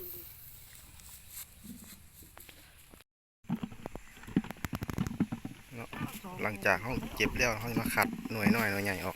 มดีหลังจากเขาเจ็บแล้วเขาจะมาขัดหน่วยน้อยหน่วยใหญ่ออก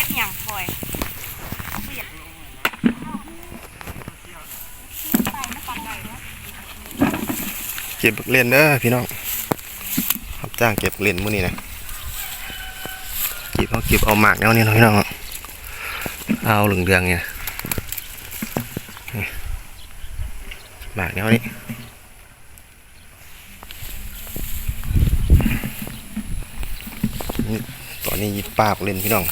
ฮ็ดหยังพลอยเบียดไปนะปันใดเนะเก็บเล่นเด้อพี่น้องรับจ้างเก็บเล่นมื้อนี้นะเก็บเอาเก็บเอาหมากแนวนี้เนาะพี่น้องเอาเหลืองเนี่ยนี่หมากแนวนี้นี่ตอนนี้ยิบปากเล่นพี่น้อง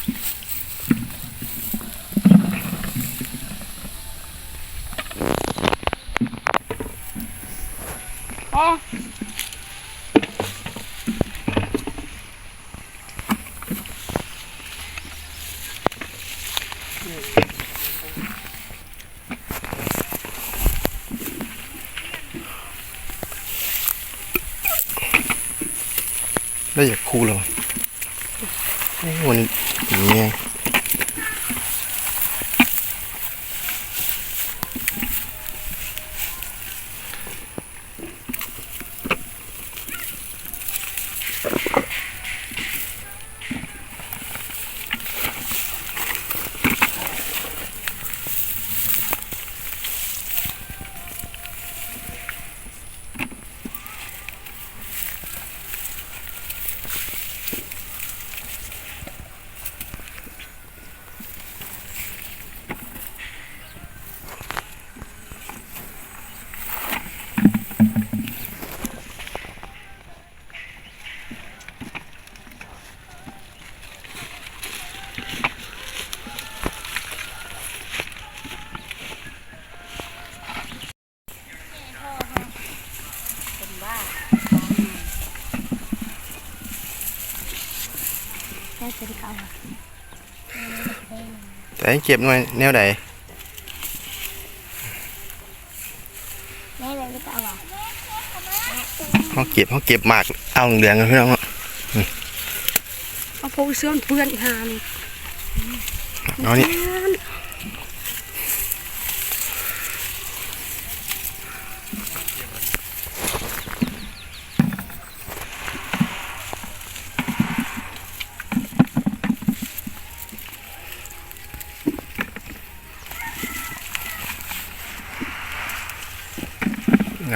ได้อยากคู่เลยวันนี้อย่างเงี้ย แค่จะได้เอาแต่ให้เก็บหน่อยแนวใดแม่เลยก็เอาอะเขาเก็บเขาเก็บหมากเอาเหลืองๆกันพี่น้องเนาะเอาพวกเสื้อเพื่อนอีหานี่เอานี่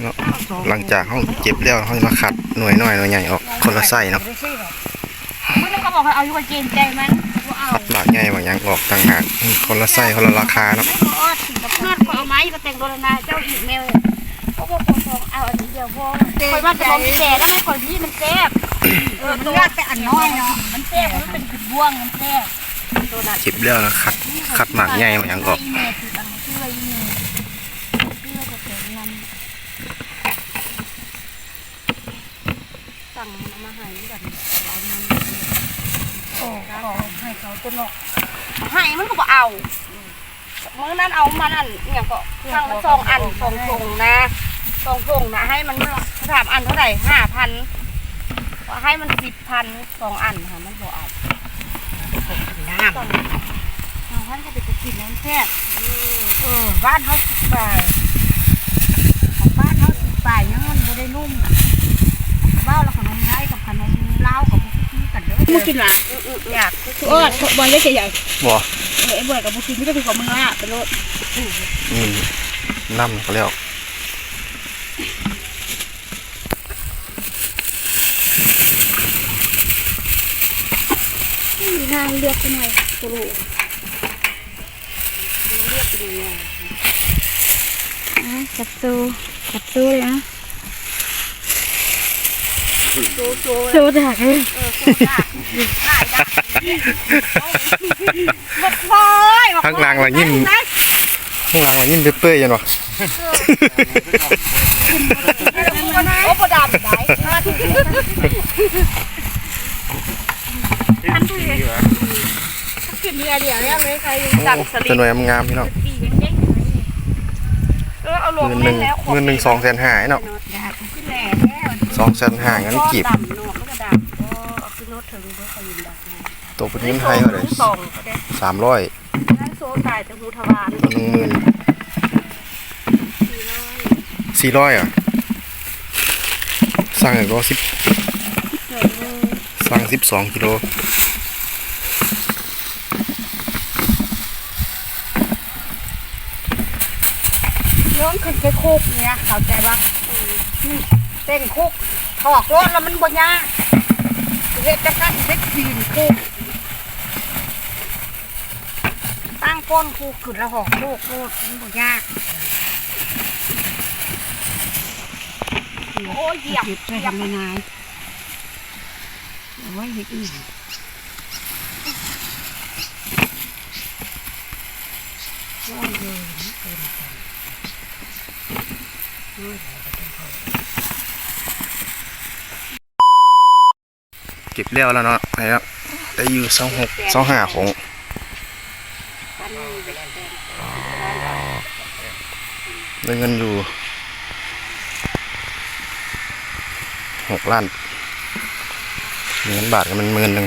เนาะหลังจากเขาเก็บแล้วเขาจะมาขัดหน่วยน้อยหน่วยใหญ่ออกคนละไส้เนาะมึงก็บอกให้เอาอยู่กับเจนใจมันกูเอาขัดบากใหญ่บางอย่างออกต่างหากอืมคนละไส้คนละราคาเนาะไม่พอถึงกับนอดก็เอาไม้มาแต่งโดนนาเจ้าอีกแมวเขาก็คงคงเอาอันนี้เดียวพอคอยว่าจะบอกแก่แล้วไม่คอยพี่มันแซ่บเออตัวแต่อันน้อยเนาะมันแซ่บมันเป็นขึ้น บ่วงมันแซ่บตัวนั้นเก็บแล้วนะขัดขัดหมากใหญ่บางอย่างออกแม่คืออันชื่ออะไรนี่ชื่อจะเป็นลสั่งมันเอามาให้กันเอาเงินำโอ้ขอให้เขาตัวเนาะให้มันก็บ่เอามื้อนั้นเอามานั่นเนี่ยก็ทางละสองอันสองพงนะสองพงนะให้มันถามอันเท่าไหร่ห้าพันให้มันสิบพันสองอันค่ะมันบ่เอา น้เอาท่านก็ไปกินน้ำแซ่บเออบ้านเขาสิบบาทของบ้านเขาสิบบาทยังมันบ่ได้นุ่มน่ะบ้าวแล้วขนมไทยกับขนมลาวกับพวกนี้กันเด้อำมึงกินหรออยากเออบอยได้ใหญ่บ่เออไอ้บอยกับบุกินไม่ได้เป็นของมึงละเป็นรถนี่น้ำก็แล้ว มีทาง เลือกกันหน่อยกรูเลือกเป็นยังไงจับตูจับตูเลยนะโซโซโซดาเลยเออโซดาง่ายจังบักบอยข้างล่างละยิ้มข้างล่างละยิ้มเปื่อยๆยันวะโอ้ปดามได้มาถึงทันที กินเดียวเดียวเนี่ยเลยใครจังสลิจะปหน่วยงามๆพี่น้องปียังเด้งเออเอาลงเงินหนึ่งแล้วเงินหนึ่งสองแสนห้าเนาะอยากขึ้นแหล่แล้วสองแสนห้างั้นกีบดำนอกก็ดำก็เอาขึ้นรถถึงเพื่อขยินดักตกเป็นเงินไทยเท่าไหร่สองก็ได้สามร้อยนั่นโซตายแต่หูทวารหนึ่งหมื่นสี่ร้อยอะสั่งอีกรอสิบสั่งสิบสองกิโล ย้อนขึ้นไปคุกเนี่ยเข้าใจปะนี่เต้นคุกถอกรถแล้วมันบ่ยากเฮ็ดจะกันเฮ็ดปีนคุกตั้งก้นคุกขึ้นแล้วหอกโลกโลดมันบ่ยากโอ้ยเหยียบเฮ็ดไปทำไม่นายเอาไว้เฮ็ดอีก เก็บแล้วแล้วเนาะไปแล้วได้อยู่สองหกสองห้าของได้เงินอยู่หกล้านเงินบาทก็มันหมื่นหนึ่ง